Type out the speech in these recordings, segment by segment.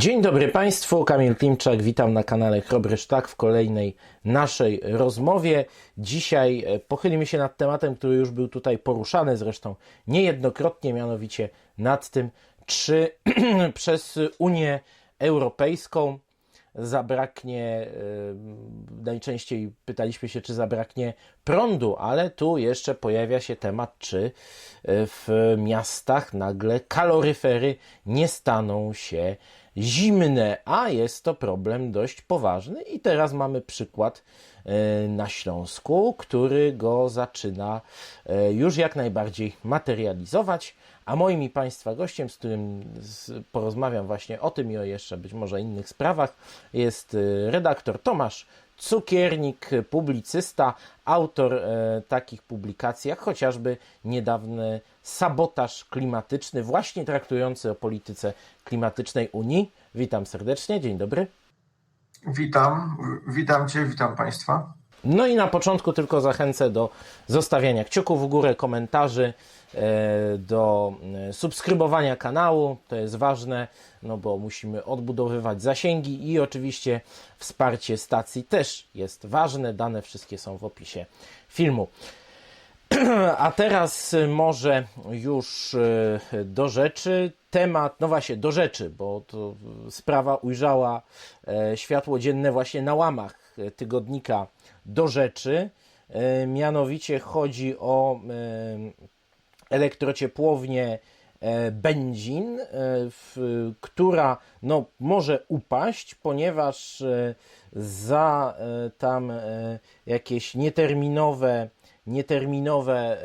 Dzień dobry Państwu, Kamil Klimczak, witam na kanale Chrobry Sztak w kolejnej naszej rozmowie. Dzisiaj e, pochylimy się nad tematem, który już był tutaj poruszany zresztą niejednokrotnie, mianowicie nad tym, czy przez Unię Europejską zabraknie, e, najczęściej pytaliśmy się, czy zabraknie prądu, ale tu jeszcze pojawia się temat, czy e, w miastach nagle kaloryfery nie staną się zimne, a jest to problem dość poważny. I teraz mamy przykład e, na Śląsku, który go zaczyna e, już jak najbardziej materializować. A moim i Państwa gościem, z którym porozmawiam właśnie o tym i o jeszcze być może innych sprawach, jest e, redaktor Tomasz Cukiernik, publicysta, autor e, takich publikacji jak chociażby niedawny sabotaż klimatyczny, właśnie traktujący o polityce klimatycznej Unii. Witam serdecznie, dzień dobry. Witam, witam Cię, witam Państwa. No i na początku tylko zachęcę do zostawiania kciuków w górę, komentarzy, do e, subskrybowania kanału. To jest ważne, no bo musimy odbudowywać zasięgi i oczywiście wsparcie stacji też jest ważne. Dane wszystkie są w opisie filmu. A teraz może już y, do rzeczy. Temat, no właśnie, do rzeczy, bo to sprawa ujrzała e, światło dzienne właśnie na łamach e, tygodnika do rzeczy. E, Mianowicie chodzi o e, elektrociepłownię e, Będzin, e, która no, może upaść, ponieważ e, za tam jakieś nieterminowe, nieterminowe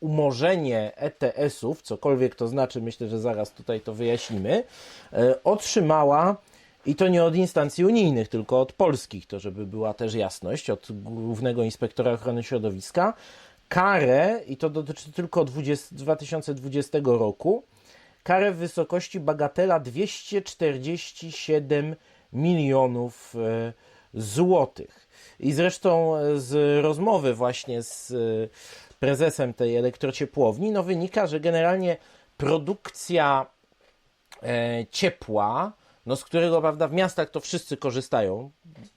umorzenie ETS-ów, cokolwiek to znaczy, myślę, że zaraz tutaj to wyjaśnimy, otrzymała i to nie od instancji unijnych, tylko od polskich, to żeby była też jasność, od Głównego Inspektora Ochrony Środowiska, karę, i to dotyczy tylko 20, 2020 roku, karę w wysokości bagatela 247 milionów e, złotych. I zresztą e, z rozmowy właśnie z e, prezesem tej elektrociepłowni, no wynika, że generalnie produkcja ciepła, no z którego prawda w miastach to wszyscy korzystają,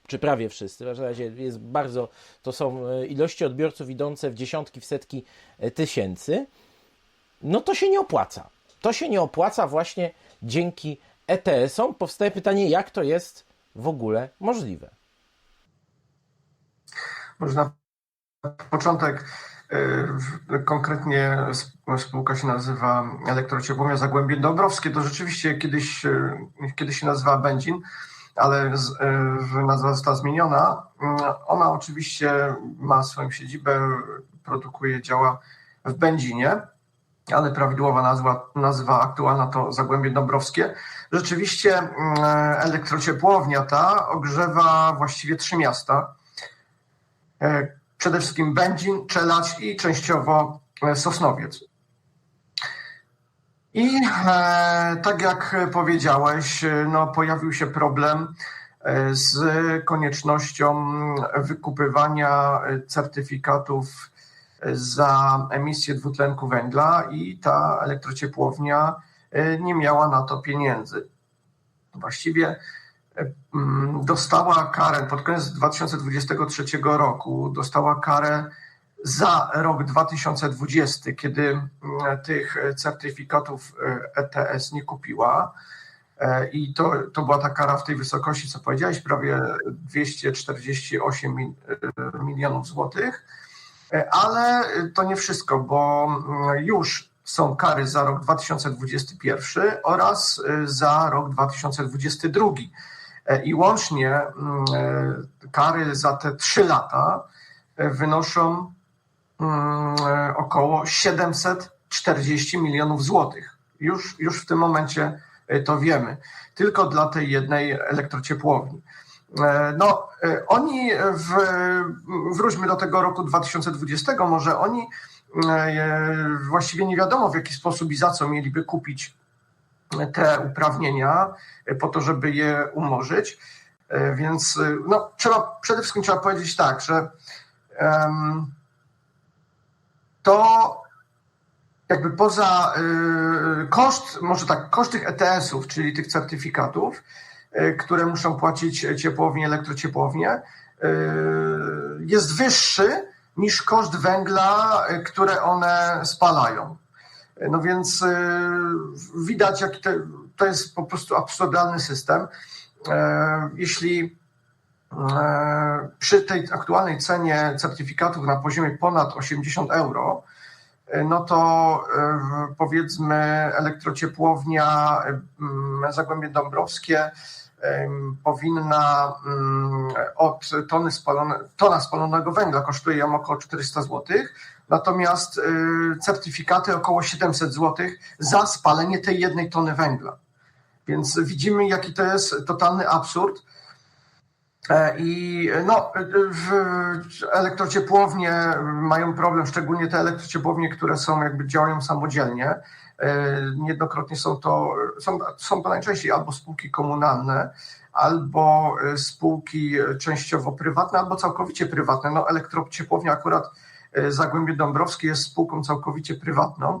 czy prawie wszyscy, w każdym razie jest bardzo, to są e, ilości odbiorców idące w dziesiątki, w setki e, tysięcy, no to się nie opłaca. To się nie opłaca właśnie dzięki ETS-om. Powstaje pytanie, jak to jest w ogóle możliwe? Może na początek konkretnie sp- spółka się nazywa Elektrociepłownia Zagłębie Dąbrowskie. To rzeczywiście kiedyś, y, kiedyś się nazywała Będzin, ale w- nazwa została zmieniona. Y, Ona oczywiście ma swoją siedzibę, produkuje, działa w Będzinie, ale prawidłowa nazwa, nazwa aktualna to Zagłębie Dąbrowskie. Rzeczywiście y, elektrociepłownia ta ogrzewa właściwie trzy miasta. Przede wszystkim Będzin, Czelać i częściowo e, Sosnowiec. I e, tak jak powiedziałeś, e, no, pojawił się problem e, z koniecznością wykupywania certyfikatów za emisję dwutlenku węgla i ta elektrociepłownia nie miała na to pieniędzy. Właściwie dostała karę pod koniec 2023 roku, dostała karę za rok 2020, kiedy mm, tych certyfikatów e, ETS nie kupiła. E, I to, to była ta kara w tej wysokości, co powiedziałeś, prawie 248 mi- e, milionów złotych. E, Ale to nie wszystko, bo mm, już są kary za rok 2021 oraz e, za rok 2022. E, I łącznie mm, e, kary za te trzy lata e, wynoszą mm, około 740 milionów złotych. Już, już w tym momencie to wiemy. Tylko dla tej jednej elektrociepłowni. No, oni, w, wróćmy do tego roku 2020, może oni właściwie nie wiadomo w jaki sposób i za co mieliby kupić te uprawnienia e, po to, żeby je umorzyć. E, Więc e, no, trzeba, przede wszystkim trzeba powiedzieć tak, że em, to jakby poza y, koszt, może tak, koszt tych ETS-ów, czyli tych certyfikatów, y, które muszą płacić ciepłownie, elektrociepłownie, y, jest wyższy niż koszt węgla, które one spalają. No więc y, widać, jak te, to jest po prostu absurdalny system. E, Jeśli e, przy tej aktualnej cenie certyfikatów na poziomie ponad 80 euro, e, no to e, powiedzmy elektrociepłownia Zagłębie Dąbrowskie powinna od tony spalone, tona spalonego węgla kosztuje ją około 400 zł, natomiast y, certyfikaty około 700 zł za spalenie tej jednej tony węgla. Więc widzimy, jaki to jest totalny absurd. E, I no, w elektrociepłownie mają problem, szczególnie te elektrociepłownie, które są jakby działają samodzielnie. E, Niejednokrotnie są to, są, są to najczęściej albo spółki komunalne, albo e, spółki częściowo prywatne, albo całkowicie prywatne. No, elektrociepłownia akurat e, Zagłębie Dąbrowskie jest spółką całkowicie prywatną.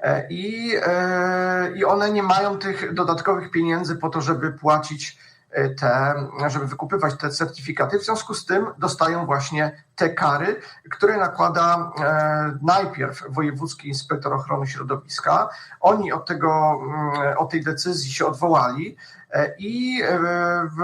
E, I, e, I one nie mają tych dodatkowych pieniędzy po to, żeby płacić e, te, żeby wykupywać te certyfikaty. W związku z tym dostają właśnie te kary, które nakłada e, najpierw Wojewódzki Inspektor Ochrony Środowiska. Oni od, tego, mm, od tej decyzji się odwołali e, i e,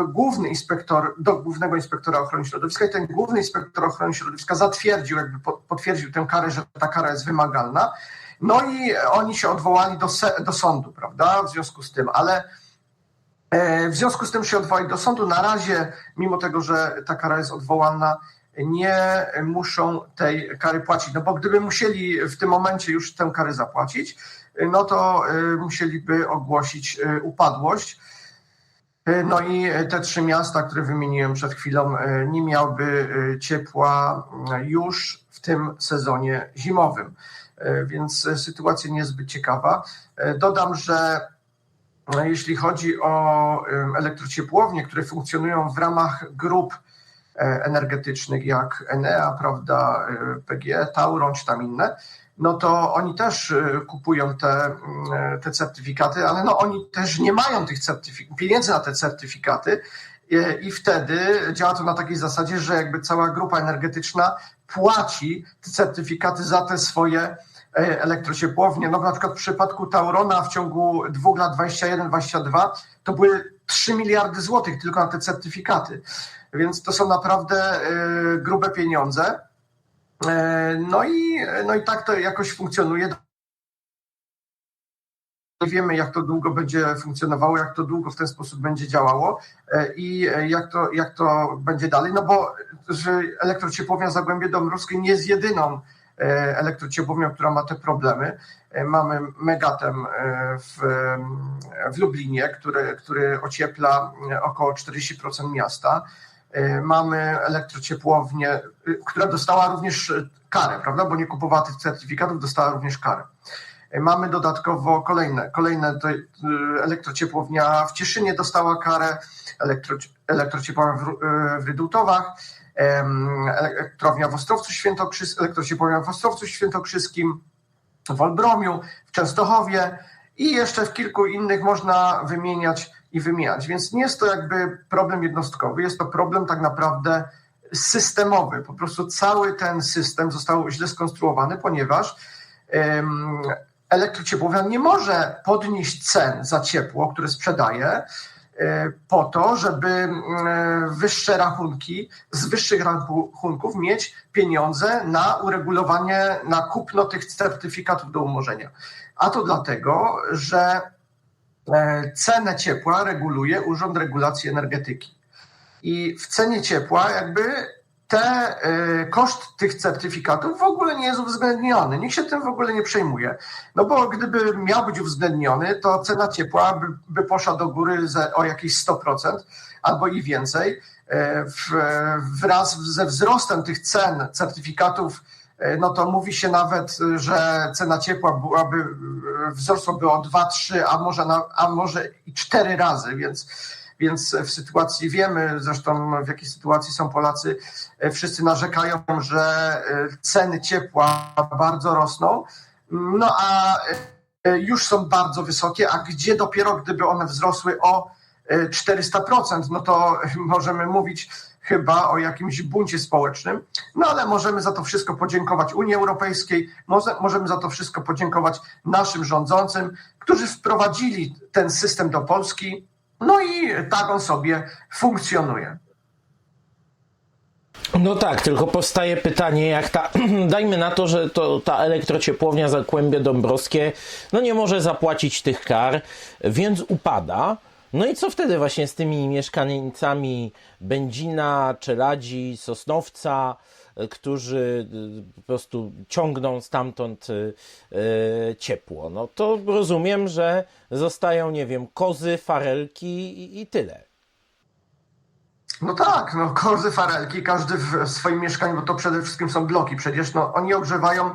główny inspektor, do Głównego Inspektora Ochrony Środowiska i ten Główny Inspektor Ochrony Środowiska zatwierdził, jakby po- potwierdził tę karę, że ta kara jest wymagalna. No i oni się odwołali do, do sądu, prawda? W związku z tym, ale w związku z tym się odwołali do sądu. Na razie, mimo tego, że ta kara jest odwołalna, nie muszą tej kary płacić. No bo gdyby musieli w tym momencie już tę karę zapłacić, no to e, musieliby ogłosić e, upadłość. E, No i te trzy miasta, które wymieniłem przed chwilą, e, nie miałyby e, ciepła e, już w tym sezonie zimowym. E, Więc e, sytuacja niezbyt ciekawa. E, Dodam, że e, jeśli chodzi o elektrociepłownie, które funkcjonują w ramach grup e, energetycznych jak Enea, prawda, e, PGE, Tauron czy tam inne, no to oni też e, kupują te, e, te certyfikaty, ale no oni też nie mają tych certyfik- pieniędzy na te certyfikaty e, i wtedy działa to na takiej zasadzie, że jakby cała grupa energetyczna płaci te certyfikaty za te swoje elektrociepłownie. No na przykład w przypadku Taurona w ciągu dwóch lat 21-22 to były 3 miliardy złotych tylko na te certyfikaty. Więc to są naprawdę e, grube pieniądze. E, No i, no i tak to jakoś funkcjonuje. Nie wiemy, jak to długo będzie funkcjonowało, jak to długo w ten sposób będzie działało e, i e, jak to, jak to będzie dalej. No bo elektrociepłownia Zagłębie Dąbrowskie nie jest jedyną e, elektrociepłownią, która ma te problemy. E, Mamy Megatem e, w, w Lublinie, który, który ociepla e, około 40% miasta. E, Mamy elektrociepłownię, e, która dostała również e, karę, prawda? Bo nie kupowała tych certyfikatów, dostała również karę. E, Mamy dodatkowo kolejne, kolejne e, elektrociepłownia w Cieszynie dostała karę, elektro, elektrociepłownia w, e, w elektrownia w Ostrowcu Świętokrzyskim, elektrociepłownia w Ostrowcu Świętokrzyskim, w Olbromiu, w Częstochowie i jeszcze w kilku innych można wymieniać i wymieniać. Więc nie jest to jakby problem jednostkowy, jest to problem tak naprawdę systemowy. Po prostu cały ten system został źle skonstruowany, ponieważ elektrociepłownia nie może podnieść cen za ciepło, które sprzedaje, po to, żeby mm, wyższe rachunki, z wyższych rachunków mieć pieniądze na uregulowanie, na kupno tych certyfikatów do umorzenia. A to dlatego, że e, cenę ciepła reguluje Urząd Regulacji Energetyki. I w cenie ciepła jakby te, e, koszt tych certyfikatów w ogóle nie jest uwzględniony. Nikt się tym w ogóle nie przejmuje. No bo gdyby miał być uwzględniony, to cena ciepła by, by poszła do góry ze, o jakieś 100% albo i więcej. E, W, wraz ze wzrostem tych cen certyfikatów, e, no to mówi się nawet, że cena ciepła byłaby, wzrosłaby o 2, 3, a może, a może i 4 razy, więc więc w sytuacji wiemy, zresztą w jakiej sytuacji są Polacy, e, wszyscy narzekają, że e, ceny ciepła bardzo rosną. no a e, już są bardzo wysokie, a gdzie dopiero gdyby one wzrosły o e, 400%, no to możemy mówić chyba o jakimś buncie społecznym, no ale możemy za to wszystko podziękować Unii Europejskiej, może- możemy za to wszystko podziękować naszym rządzącym, którzy wprowadzili ten system do Polski, no i tak on sobie funkcjonuje. No tak, tylko powstaje pytanie, jak ta, dajmy na to, że to, ta elektrociepłownia Zakłębie Dąbrowskie, no nie może zapłacić tych kar, więc upada. No i co wtedy właśnie z tymi mieszkańcami Będzina, Czeladzi, Sosnowca, którzy y, po prostu ciągną stamtąd y, y, ciepło? No to rozumiem, że zostają, nie wiem, kozy, farelki i, i tyle. No tak, no kozy, farelki, każdy w swoim mieszkaniu, bo to przede wszystkim są bloki przecież, no oni ogrzewają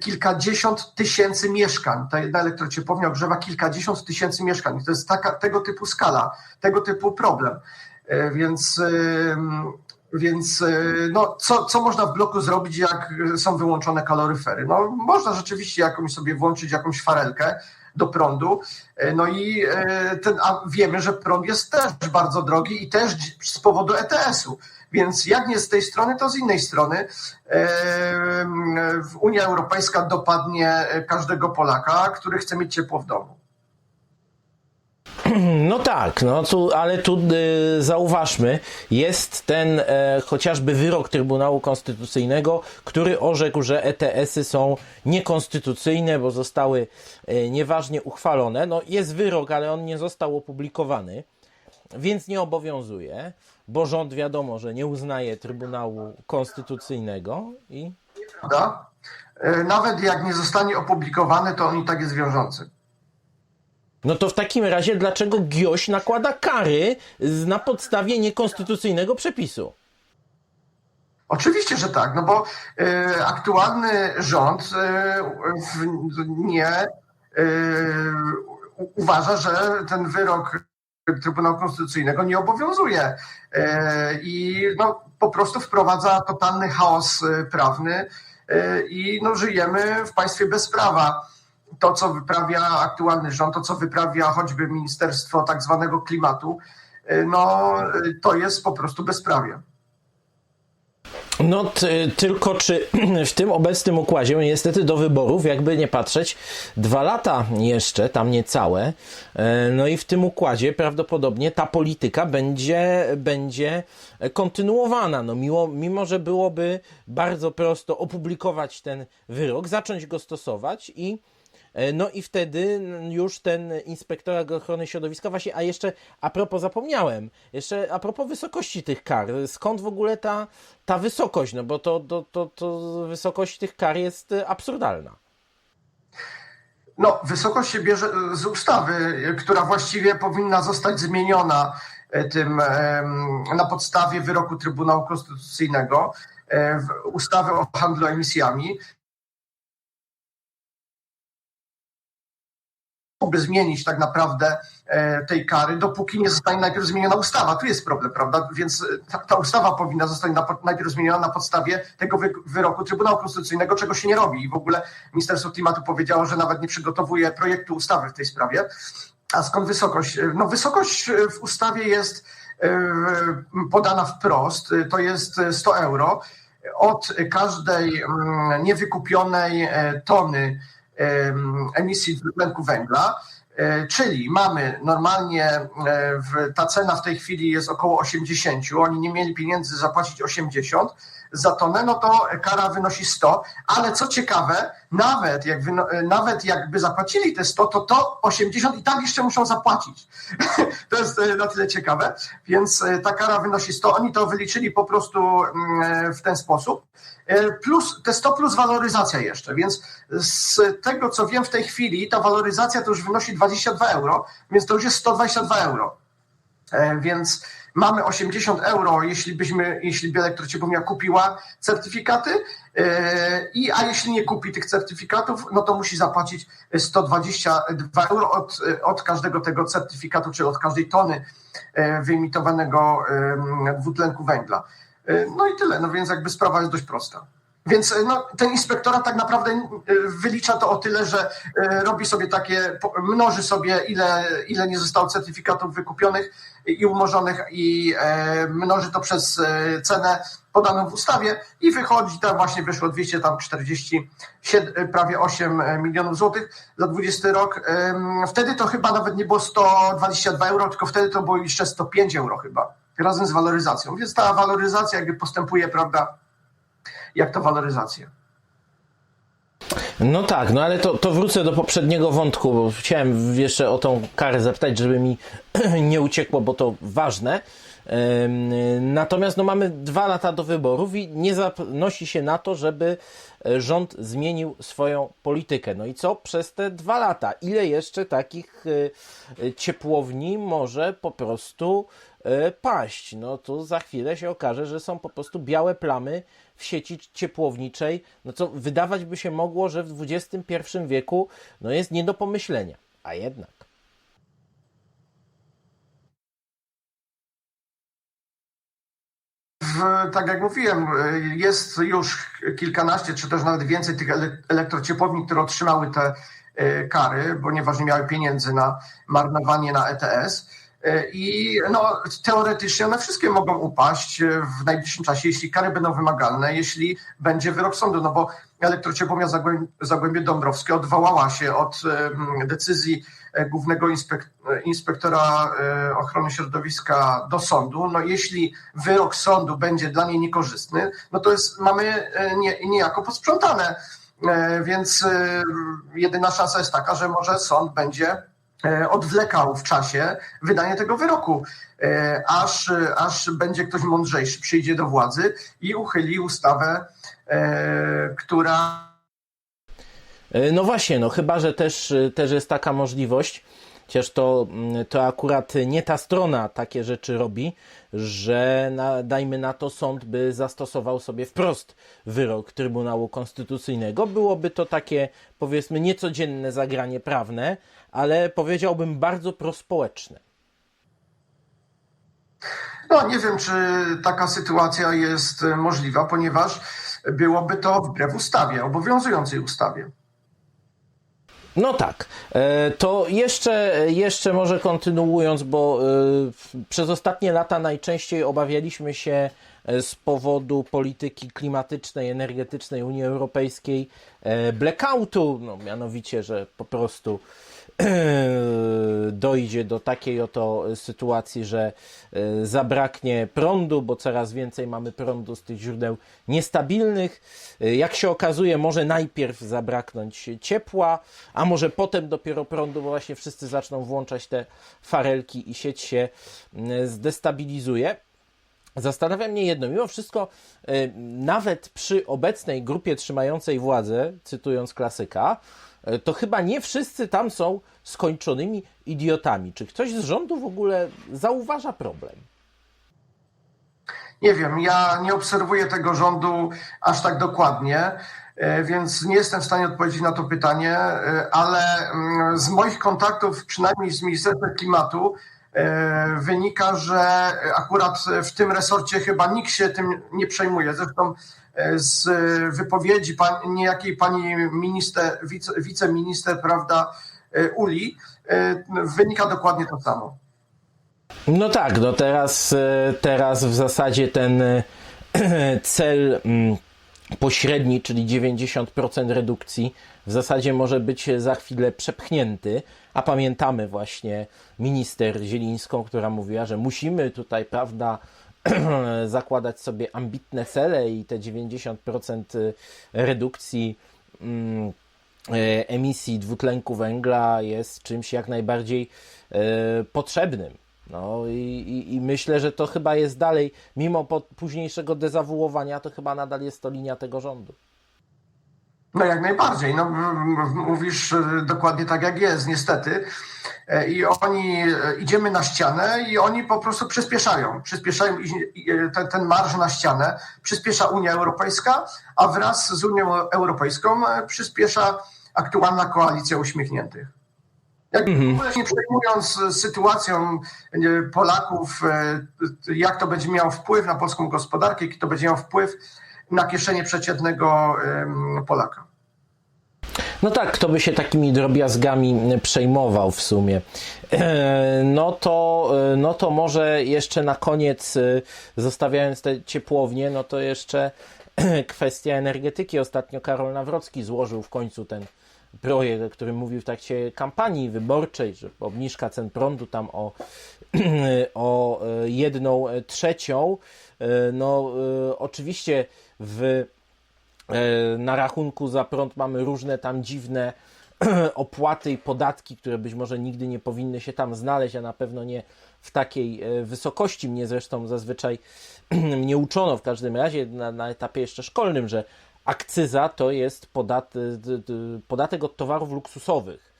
kilkadziesiąt tysięcy mieszkań. Ta jedna elektrociepłownia ogrzewa kilkadziesiąt tysięcy mieszkań. To jest taka, tego typu skala, tego typu problem. Więc, więc y, no, co, co można w bloku zrobić, jak są wyłączone kaloryfery? No, można rzeczywiście jakąś sobie włączyć jakąś farelkę do prądu. E, No i e, ten, a wiemy, że prąd jest też bardzo drogi i też z powodu ETS-u. Więc jak nie z tej strony, to z innej strony e, Unia Europejska dopadnie każdego Polaka, który chce mieć ciepło w domu. No tak, no tu, ale tu y, zauważmy, jest ten e, chociażby wyrok Trybunału Konstytucyjnego, który orzekł, że ETS-y są niekonstytucyjne, bo zostały e, nieważnie uchwalone. No jest wyrok, ale on nie został opublikowany, więc nie obowiązuje, bo rząd wiadomo, że nie uznaje Trybunału Konstytucyjnego i? E, Nawet jak nie zostanie opublikowany, to on i tak jest wiążący. No to w takim razie dlaczego GIOŚ nakłada kary na podstawie niekonstytucyjnego przepisu? Oczywiście, że tak, no bo e, aktualny rząd e, w, nie u- uważa, że ten wyrok Trybunału Konstytucyjnego nie obowiązuje e, i no, po prostu wprowadza totalny chaos prawny e, i no, żyjemy w państwie bez prawa. To, co wyprawia aktualny rząd, to, co wyprawia choćby Ministerstwo tak zwanego klimatu, e, no, e, to jest po prostu bezprawie. No tylko czy w tym obecnym układzie, niestety do wyborów, jakby nie patrzeć, dwa lata jeszcze, tam niecałe, e, no i w tym układzie prawdopodobnie ta polityka będzie, będzie kontynuowana. No mimo, mimo, że byłoby bardzo prosto opublikować ten wyrok, zacząć go stosować i No i wtedy już ten inspektorat ochrony środowiska, właśnie, a jeszcze a propos zapomniałem, jeszcze a propos wysokości tych kar, skąd w ogóle ta, ta wysokość, no bo to, to, to, to wysokość tych kar jest e, absurdalna. No, wysokość się bierze z ustawy, która właściwie powinna zostać zmieniona e, tym na podstawie wyroku Trybunału Konstytucyjnego, e, ustawy o handlu emisjami. By zmienić tak naprawdę e, tej kary, dopóki nie zostanie najpierw zmieniona ustawa. Tu jest problem, prawda? Więc e, ta, ta ustawa powinna zostać na, najpierw zmieniona na podstawie tego wy, wyroku Trybunału Konstytucyjnego, czego się nie robi. I w ogóle Ministerstwo Klimatu powiedziało, że nawet nie przygotowuje projektu ustawy w tej sprawie. A skąd wysokość? E, No wysokość w ustawie jest podana wprost, to jest e, 100 euro od każdej mm, niewykupionej tony emisji dwutlenku węgla. E, Czyli mamy normalnie, e, ta cena w tej chwili jest około 80, oni nie mieli pieniędzy zapłacić 80 za tonę, no to kara wynosi 100, ale co ciekawe, nawet, jak e, nawet jakby zapłacili te 100, to to 80 i tak jeszcze muszą zapłacić. to jest e, na tyle ciekawe, więc e, ta kara wynosi 100, oni to wyliczyli po prostu mm, w ten sposób. Plus te 100 plus waloryzacja jeszcze, więc z tego co wiem w tej chwili, ta waloryzacja to już wynosi 22 euro, więc to już jest 122 euro. Więc mamy 80 euro, jeśli byśmy, jeśli by elektrociepłownia kupiła certyfikaty, e, i, a jeśli nie kupi tych certyfikatów, no to musi zapłacić 122 euro od, od każdego tego certyfikatu, czy od każdej tony e, wyemitowanego em, dwutlenku węgla. E, No i tyle, no więc jakby sprawa jest dość prosta. Więc no, ten inspektorat tak naprawdę e, wylicza to o tyle, że e, robi sobie takie, mnoży sobie ile, ile nie zostało certyfikatów wykupionych i umorzonych i e, mnoży to przez e, cenę podaną w ustawie i wychodzi, tam właśnie wyszło 200, tam 47, prawie 8 milionów złotych za 20 rok. Wtedy to chyba nawet nie było 122 euro, tylko wtedy to było jeszcze 105 euro chyba, razem z waloryzacją. Więc ta waloryzacja jakby postępuje, prawda, jak to waloryzacja. No tak, no ale to, to wrócę do poprzedniego wątku, bo chciałem jeszcze o tą karę zapytać, żeby mi nie uciekło, bo to ważne. Natomiast no, mamy dwa lata do wyborów i nie zanosi się na to, żeby e, rząd zmienił swoją politykę. No i co przez te dwa lata? Ile jeszcze takich e, e, ciepłowni może po prostu paść? No tu za chwilę się okaże, że są po prostu białe plamy w sieci ciepłowniczej, no co wydawać by się mogło, że w XXI wieku no jest nie do pomyślenia, a jednak. W, tak jak mówiłem, jest już kilkanaście, czy też nawet więcej tych ele- elektrociepłowni, które otrzymały te e, kary, ponieważ nie miały pieniędzy na marnowanie na ETS. E, I no, teoretycznie one wszystkie mogą upaść e, w najbliższym czasie, jeśli kary będą wymagalne, jeśli będzie wyrok sądu, no bo elektrociepłownia Zagłębie, Zagłębie Dąbrowskie odwołała się od em, decyzji e, głównego inspek- e, inspektora e, ochrony środowiska do sądu. No jeśli wyrok sądu będzie dla niej niekorzystny, no to jest, mamy e, nie, niejako posprzątane. E, Więc e, jedyna szansa jest taka, że może sąd będzie e, odwlekał w czasie wydanie tego wyroku, e, aż, aż będzie ktoś mądrzejszy, przyjdzie do władzy i uchyli ustawę, e, która E, No właśnie, no chyba, że też, e, też jest taka możliwość, chociaż to, mm, to akurat nie ta strona takie rzeczy robi, że na, dajmy na to sąd by zastosował sobie wprost wyrok Trybunału Konstytucyjnego. Byłoby to takie, powiedzmy, niecodzienne zagranie prawne, ale powiedziałbym bardzo prospołeczne. No nie wiem, czy taka sytuacja jest możliwa, ponieważ byłoby to wbrew ustawie, obowiązującej ustawie. No tak. E, To jeszcze, jeszcze może kontynuując, bo e, przez ostatnie lata najczęściej obawialiśmy się e, z powodu polityki klimatycznej, energetycznej Unii Europejskiej blackoutu, no mianowicie, że po prostu dojdzie do takiej oto sytuacji, że e, zabraknie prądu, bo coraz więcej mamy prądu z tych źródeł niestabilnych. E, Jak się okazuje, może najpierw zabraknąć ciepła, a może potem dopiero prądu, bo właśnie wszyscy zaczną włączać te farelki i sieć się zdestabilizuje. Zastanawia mnie jedno, mimo wszystko, e, nawet przy obecnej grupie trzymającej władzę, cytując klasyka, to chyba nie wszyscy tam są skończonymi idiotami. Czy ktoś z rządu w ogóle zauważa problem? Nie wiem, ja nie obserwuję tego rządu aż tak dokładnie, e, więc nie jestem w stanie odpowiedzieć na to pytanie, e, ale mm, z moich kontaktów, przynajmniej z Ministerstwem Klimatu, e, wynika, że akurat w tym resorcie chyba nikt się tym nie przejmuje. Zresztą e, z wypowiedzi pan, niejakiej pani minister, wice, wiceminister, prawda, e, Uli, e, wynika dokładnie to samo. No tak, no teraz, e, teraz w zasadzie ten e, cel mm, pośredni, czyli 90% redukcji, w zasadzie może być za chwilę przepchnięty, a pamiętamy właśnie minister Zielińską, która mówiła, że musimy tutaj, prawda, zakładać sobie ambitne cele i te 90% redukcji mm, e, emisji dwutlenku węgla jest czymś jak najbardziej e, potrzebnym. No i, i, i myślę, że to chyba jest dalej, mimo późniejszego dezawuowania, to chyba nadal jest to linia tego rządu. No jak najbardziej. No, mówisz dokładnie tak jak jest, niestety. E, I oni, e, idziemy na ścianę i oni po prostu przyspieszają. Przyspieszają e, ten, ten marsz na ścianę. Przyspiesza Unia Europejska, a wraz z Unią Europejską przyspiesza aktualna koalicja uśmiechniętych. Jak, się nie przejmując sytuacją Polaków, jak to będzie miało wpływ na polską gospodarkę, jaki to będzie miał wpływ na kieszenie przeciętnego Polaka. No tak, kto by się takimi drobiazgami przejmował w sumie. E, No to, e, no to może jeszcze na koniec, e, zostawiając te ciepłownie, no to jeszcze kwestia energetyki. Ostatnio Karol Nawrocki złożył w końcu ten projekt, o którym mówił w trakcie kampanii wyborczej, że obniżka cen prądu tam o, o jedną trzecią. No oczywiście w na rachunku za prąd mamy różne tam dziwne opłaty i podatki, które być może nigdy nie powinny się tam znaleźć, a na pewno nie w takiej e, wysokości. Mnie zresztą zazwyczaj mnie uczono w każdym razie na, na etapie jeszcze szkolnym, że akcyza to jest podat, podatek od towarów luksusowych,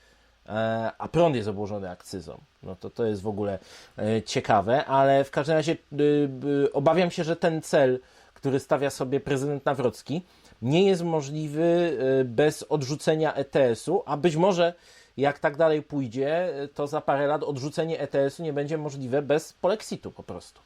e, a prąd jest obłożony akcyzą. No to to jest w ogóle e, ciekawe, ale w każdym razie y, y, obawiam się, że ten cel, który stawia sobie prezydent Nawrocki, nie jest możliwy y, bez odrzucenia ETS-u, a być może jak tak dalej pójdzie, y, to za parę lat odrzucenie ETS-u nie będzie możliwe bez polexitu po prostu.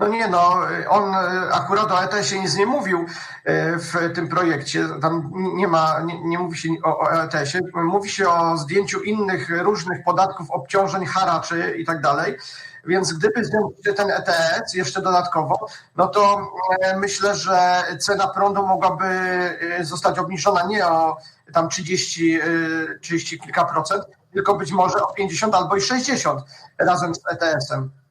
No nie, no, on e, akurat o ETS-ie nic nie mówił e, w tym projekcie. Tam nie ma, nie, nie mówi się o, o ETS-ie. Mówi się o zdjęciu innych różnych podatków, obciążeń, haraczy i tak dalej. Więc gdyby zdjąć ten ETS jeszcze dodatkowo, no to e, myślę, że cena prądu mogłaby zostać obniżona nie o tam 30, e, 30 kilka procent, tylko być może o 50 albo i 60 razem z ETS-em.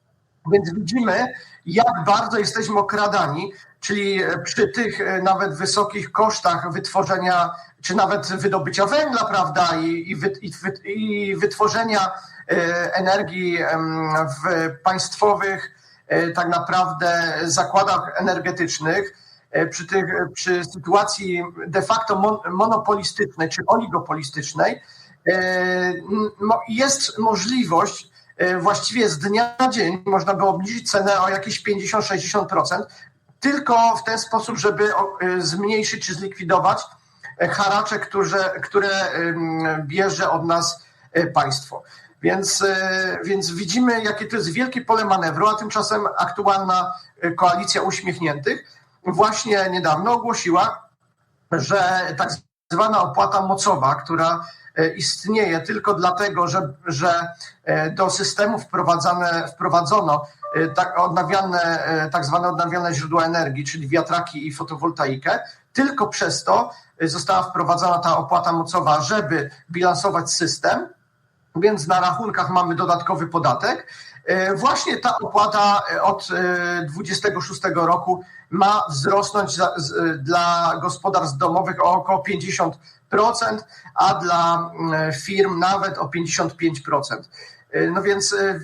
Więc widzimy, jak bardzo jesteśmy okradani, czyli przy tych e, nawet wysokich kosztach wytworzenia, czy nawet wydobycia węgla, prawda, i, i, wy, i, wy, i wytworzenia e, energii w państwowych e, tak naprawdę zakładach energetycznych, e, przy, tych, przy sytuacji de facto mon, monopolistycznej czy oligopolistycznej, e, jest możliwość e, właściwie z dnia na dzień można by obniżyć cenę o jakieś 50-60%, tylko w ten sposób, żeby e, zmniejszyć czy zlikwidować e, haracze, które, które bierze od nas e, państwo. Więc, e, więc widzimy, jakie to jest wielkie pole manewru, a tymczasem aktualna e, koalicja uśmiechniętych właśnie niedawno ogłosiła, że tak zwana opłata mocowa, która e, istnieje tylko dlatego, że, że e, do systemu wprowadzane, wprowadzono e, tak, odnawialne, tak zwane odnawialne źródła energii, czyli wiatraki i fotowoltaikę, tylko przez to została wprowadzona ta opłata mocowa, żeby bilansować system, więc na rachunkach mamy dodatkowy podatek. E, Właśnie ta opłata e, od e, 26 roku ma wzrosnąć e, dla gospodarstw domowych o około 50%, a dla mm, firm nawet o 55%. E, No więc e,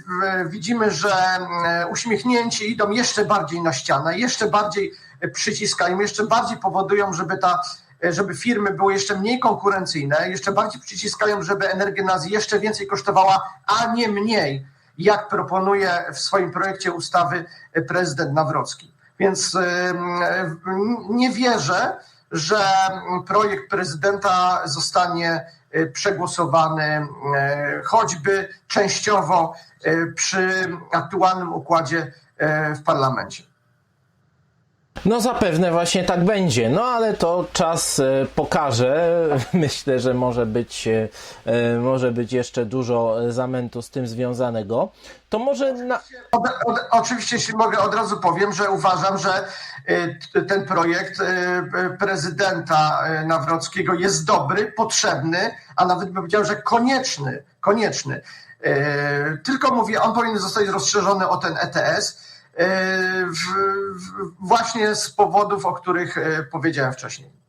widzimy, że mm, uśmiechnięci idą jeszcze bardziej na ścianę, jeszcze bardziej e, przyciskają, jeszcze bardziej powodują, żeby ta żeby firmy były jeszcze mniej konkurencyjne, jeszcze bardziej przyciskają, żeby energia nas jeszcze więcej kosztowała, a nie mniej, jak proponuje w swoim projekcie ustawy prezydent Nawrocki. Więc nie wierzę, że projekt prezydenta zostanie y, przegłosowany y, choćby częściowo y, przy aktualnym układzie w parlamencie. No zapewne właśnie tak będzie, no ale to czas e, pokaże. Myślę, że może być, e, e, może być jeszcze dużo zamętu z tym związanego. To może na... Od, od, oczywiście, jeśli mogę, od razu powiem, że uważam, że ten projekt prezydenta Nawrockiego jest dobry, potrzebny, a nawet bym powiedział, że konieczny. konieczny. Tylko mówię, on powinien zostać rozszerzony o ten ETS w, właśnie z powodów, o których y, powiedziałem wcześniej.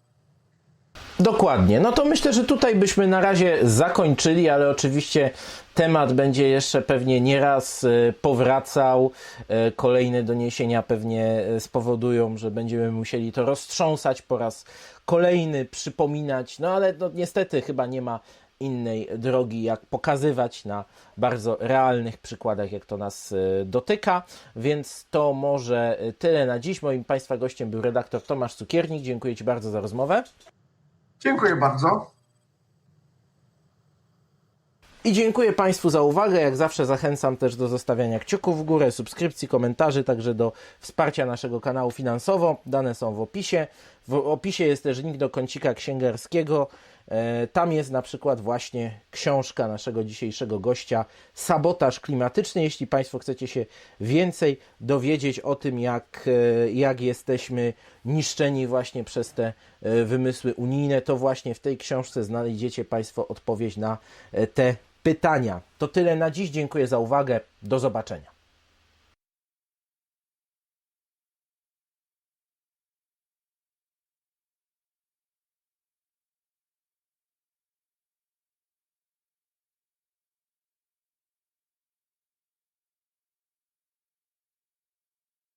Dokładnie. No to myślę, że tutaj byśmy na razie zakończyli, ale oczywiście temat będzie jeszcze pewnie nieraz e, powracał. E, Kolejne doniesienia pewnie e, spowodują, że będziemy musieli to roztrząsać po raz kolejny, przypominać. No ale no, niestety chyba nie ma innej drogi, jak pokazywać na bardzo realnych przykładach, jak to nas e, dotyka. Więc to może e, tyle na dziś. Moim Państwa gościem był redaktor Tomasz Cukiernik. Dziękuję Ci bardzo za rozmowę. Dziękuję bardzo. I dziękuję Państwu za uwagę. Jak zawsze zachęcam też do zostawiania kciuków w górę, subskrypcji, komentarzy, także do wsparcia naszego kanału finansowo. Dane są w opisie. W opisie jest też link do kącika księgarskiego. E, Tam jest na przykład właśnie książka naszego dzisiejszego gościa Sabotaż klimatyczny. Jeśli Państwo chcecie się więcej dowiedzieć o tym, jak, e, jak jesteśmy niszczeni właśnie przez te e, wymysły unijne, to właśnie w tej książce znajdziecie Państwo odpowiedź na te pytania. To tyle na dziś. Dziękuję za uwagę. Do zobaczenia.